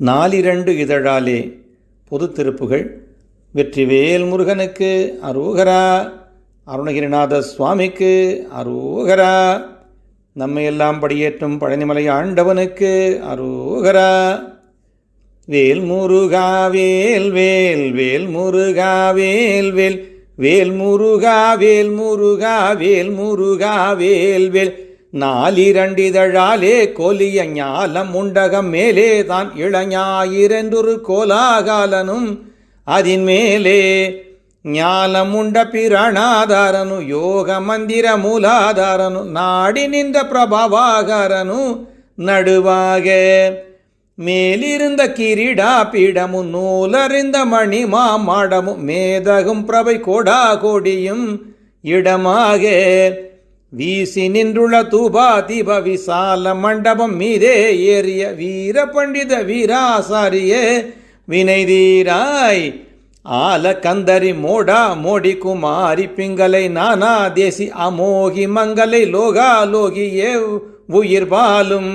நாலிரண்டு இதழாலே பொது திருப்புகள் வெற்றிவேல் முருகனுக்கு அரோகரா அருணகிரிநாத சுவாமிக்கு அரோகரா நம்மையெல்லாம் படியேற்றும் பழனிமலை ஆண்டவனுக்கு அரோகரா. வேல் முருகா வேல் வேல் வேல் முருகா வேல் வேல். வேல் முருகா வேல் முருகா வேல் முருகா வேல் வேல். நாலிரண்டிதழாலே கோலிய ஞாலம் உண்டகம் மேலே தான் இளஞாயிரென்றொரு கோலாகாலனும் அதின் மேலே. ஞாலமுண்ட பிரணாதாரனு யோக மந்திர மூலாதாரனு நாடி நின்ற பிரபாவாகாரனு நடுவாக. மேலிருந்த கிரீடா பீடமும் நூலறிந்த மணி மாமாடமும் மேதகும் பிரபை கோடா கோடியும் இடமாக. வீசி நின்றுள்ள தூபா தீப விசால மண்டபம் மீதே ஏறிய வீர பண்டித வீராசாரிய வினைதீராய் ஆல கந்தரி மோடா மோடி குமாரி பிங்களை நானா தேசி அமோகி மங்கலை லோகா லோகியே உயிர் பாலும்.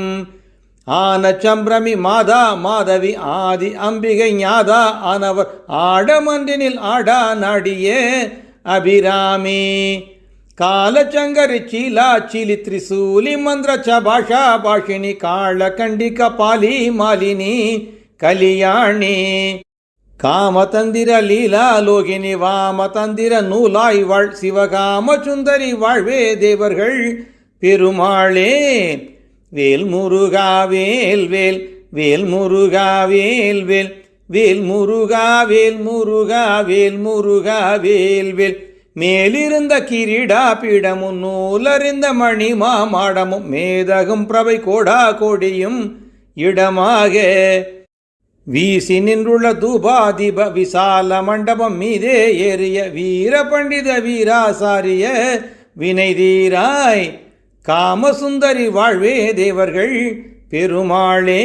ஆன சம்பிரமி மாதா மாதவி ஆதி அம்பிகை ஞாதா ஆனவர் ஆடமன்றினில் ஆடா நாடியே அபிராமி ಕಾಲಚಂಗರಿ ಚೀಲ ಚಿಲಿ ತ್ರಿಸೂಲಿ ಮಂದ್ರ ಚ ಭಾಷಾ ಭಾಷಿಣಿ ಕಾಳ ಕಂಡಿಕ ಪಾಲಿ ಮಾಲಿನಿ ಕಲಿಯಾಣಿ காமதந்திர லீலா லோகினி வாமதந்திர நூலாய் வாழ் சிவகாம சுந்தரி வாழ்வே தேவர்கள் பெருமாளே வேல் முருகா வேல் வேல். வேல் முருகா வேல் வேல். வேல் முருகா வேல் முருகா வேல் முருகா வேல் வேல். மேலிருந்த கிரீடா பீடமும் நூலறிந்த மணி மாமாடமும் மேதகும் பிரபை கோடா கோடியும் இடமாக. வீசி நின்றுள்ள தூபாதிப விசால மண்டபம் மீதே ஏறிய வீர பண்டித வீராசாரிய வினை தீராய் காமசுந்தரி வாழ்வே தேவர்கள் பெருமாளே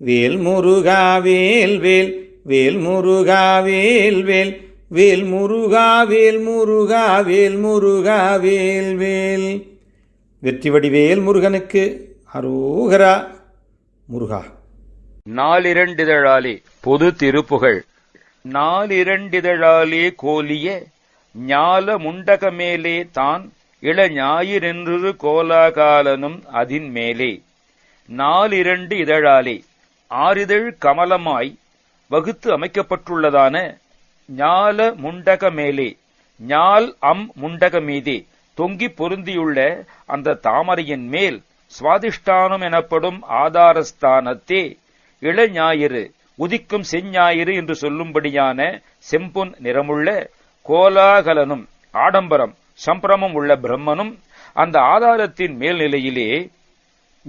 வேல் முருகா வேல் வேல் வேல் முருகா வேல் வேல் வேல் முருகா வேல் முருகா வேல் முருகா வேல் வேல் வெற்றிவடிவேல் முருகனுக்கு அரோகரா முருகா. நாலிரண்டிதழாலே பொது திருப்புகழ் நாலிரண்டிதழாலே கோலிய ஞால முண்டகமேலே தான் இளஞாயிறென்று கோலாகாலனும் அதின் மேலே. நாலிரண்டு இதழாலே ஆறிதழ் கமலமாய் வகுத்து அமைக்கப்பட்டுள்ளதான ஞால முண்டக மேலே ஞால் அம் முண்டக மீதே தொங்கி பொருந்தியுள்ள அந்த தாமரையின் மேல் சுவாதிஷ்டானம் எனப்படும் ஆதாரஸ்தானத்தே இளஞாயிறு உதிக்கும் செஞ்ஞாயிறு என்று சொல்லும்படியான செம்பொன் நிறமுள்ள கோலாகலனும் ஆடம்பரம் சம்பிரமம் உள்ள பிரம்மனும் அந்த ஆதாரத்தின் மேல்நிலையிலே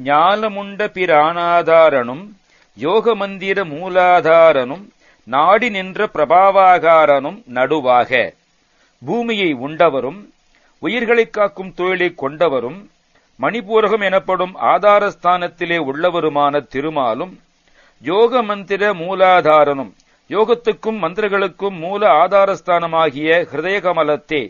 ஞாலமுண்ட பிராணாதாரனும் யோகமந்திர மூலாதாரனும் நாடி நின்ற பிரபாவாகாரனும் நடுவாக. பூமியை உண்டவரும் உயிர்களைக் காக்கும் தொழிலை கொண்டவரும் மணிபூரகம் எனப்படும் ஆதாரஸ்தானத்திலே உள்ளவருமான திருமாலும் யோக மந்திர மூலாதாரனும் யோகத்துக்கும் மந்திரங்களுக்கும் மூல ஆதாரஸ்தானமாகிய ஹிருதயகமலத்தே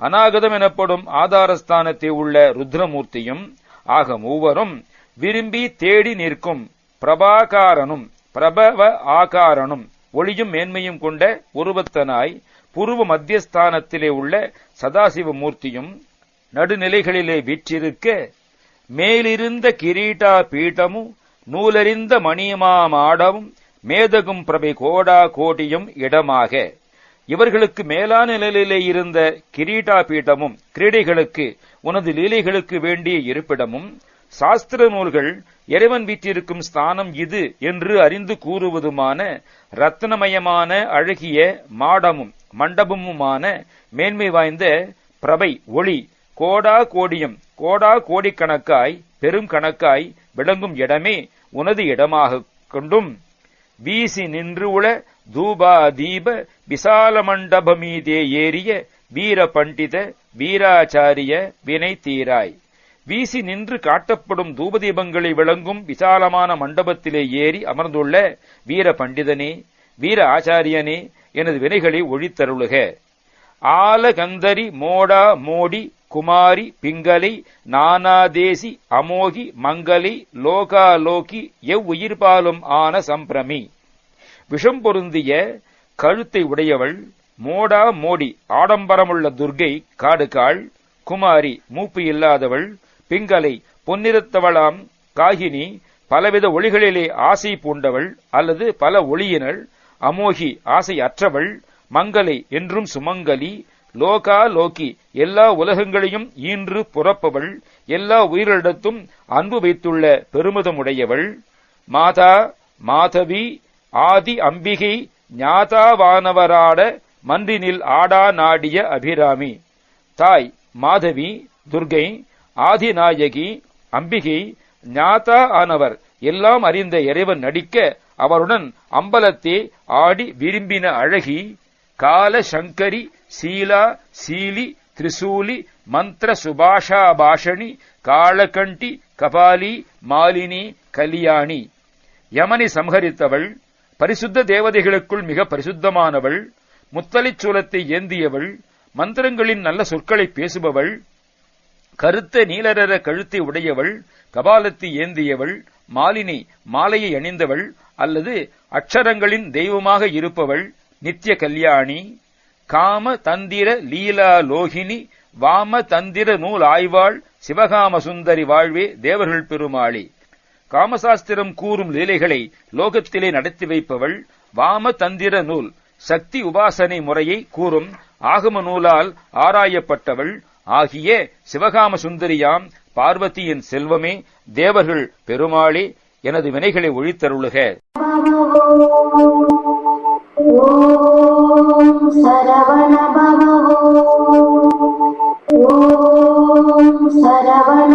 அநாகதம் எனப்படும் ஆதாரஸ்தானத்தை உள்ள ருத்ரமூர்த்தியும் ஆக மூவரும் விரும்பி தேடி நிற்கும் பிரபாகாரனும் பிரபவ ஆகாரனும் ஒளியும் மேன்மையும் கொண்ட உருவத்தனாய் புருவ மத்தியஸ்தானத்திலே உள்ள சதாசிவ மூர்த்தியும் நடுநிலைகளிலே வீற்றிருக்க மேலிருந்த கிரீட்டா பீட்டமும் நூலறிந்த மணியமாமாடமும் மேதகும் பிரபை கோடா கோடியும் இடமாக இவர்களுக்கு மேலான நிலையிலே இருந்த கிரீட்டா பீட்டமும் கிரீடைகளுக்கு உனது லீலைகளுக்கு வேண்டிய இருப்பிடமும் சாஸ்திர நூல்கள் இறைவன் வீற்றிருக்கும் ஸ்தானம் இது என்று அறிந்து கூறுவதுமான ரத்னமயமான அழகிய மாடமும் மண்டபமுமான மேன்மை வாய்ந்த பிரபை ஒளி கோடா கோடியம் கோடா கோடிக்கணக்காய் பெரும் கணக்காய் விளங்கும் இடமே உனது இடமாக கொண்டும். வீசி நின்று உள தூபா தீப விசால மண்டபமீதே ஏறிய வீர பண்டித வீராச்சாரிய வினை தீராய். வீசி நின்று காட்டப்படும் தூபதீபங்களை விளங்கும் விசாலமான மண்டபத்திலே ஏறி அமர்ந்துள்ள வீர பண்டிதனே வீர ஆச்சாரியனே எனது வினைகளை ஒழித்தருளுக. ஆலகந்தரி மோடா மோடி குமாரி பிங்கலை நானாதேசி அமோகி மங்கலை லோகாலோகி எவ்வுயிர்பாலும் ஆன சம்பிரமி. விஷம் பொருந்திய கழுத்தை உடையவள் மோடா மோடி ஆடம்பரமுள்ள துர்கை காடுகாள் குமாரி மூப்பு இல்லாதவள் பிங்கலை பொன்னிறத்தவளாம் காகினி பலவித ஒளிகளிலே ஆசை பூண்டவள் அல்லது பல ஒளியினள் அமோகி ஆசை அற்றவள் மங்கலை என்றும் சுமங்கலி லோகா லோகி எல்லா உலகங்களையும் ஈன்று புறப்பவள் எல்லா உயிரிடத்தும் அன்பு வைத்துள்ள பெருமிதமுடையவள் மாதா மாதவி ஆதி அம்பிகை ஞாதாவானவராட மன்றினில் ஆடா நாடிய அபிராமி. தாய் மாதவி துர்கை ஆதிநாயகி அம்பிகை ஞாதா ஆனவர் எல்லாம் அறிந்த இறைவன் நடிக்க அவருடன் அம்பலத்தே ஆடி விரும்பின அழகி கால சங்கரி சீலா சீலி திரிசூலி மந்திர சுபாஷா பாஷணி காளகண்டி கபாலி மாலினி கலியாணி. யமனை சம்ஹரித்தவள் பரிசுத்த தேவதைகளுக்குள் மிக பரிசுத்தமானவள் முத்தலிச் சூலத்தை ஏந்தியவள் மந்திரங்களின் நல்ல சொற்களை பேசுபவள் கருத்த நீலரர கழுத்தை உடையவள் கபாலத்தை ஏந்தியவள் மாலினி மாலையை அணிந்தவள் அல்லது அக்ஷரங்களின் தெய்வமாக இருப்பவள் நித்திய கல்யாணி காம தந்திர லீலா லோகினி வாம தந்திர நூல் ஆய்வாள் சிவகாம சுந்தரி வாழ்வே தேவர்கள் பெருமாளி. காமசாஸ்திரம் கூறும் லீலைகளை லோகத்திலே நடத்தி வைப்பவள் வாம தந்திர நூல் சக்தி உபாசனை முறையை கூறும் ஆகம நூலால் ஆராயப்பட்டவள் ஆகிய சிவகாம சுந்தரியாம் பார்வதியின் செல்வமே தேவர்கள் பெருமாளே எனது வினைகளை ஒழித்தருளுக. சரவண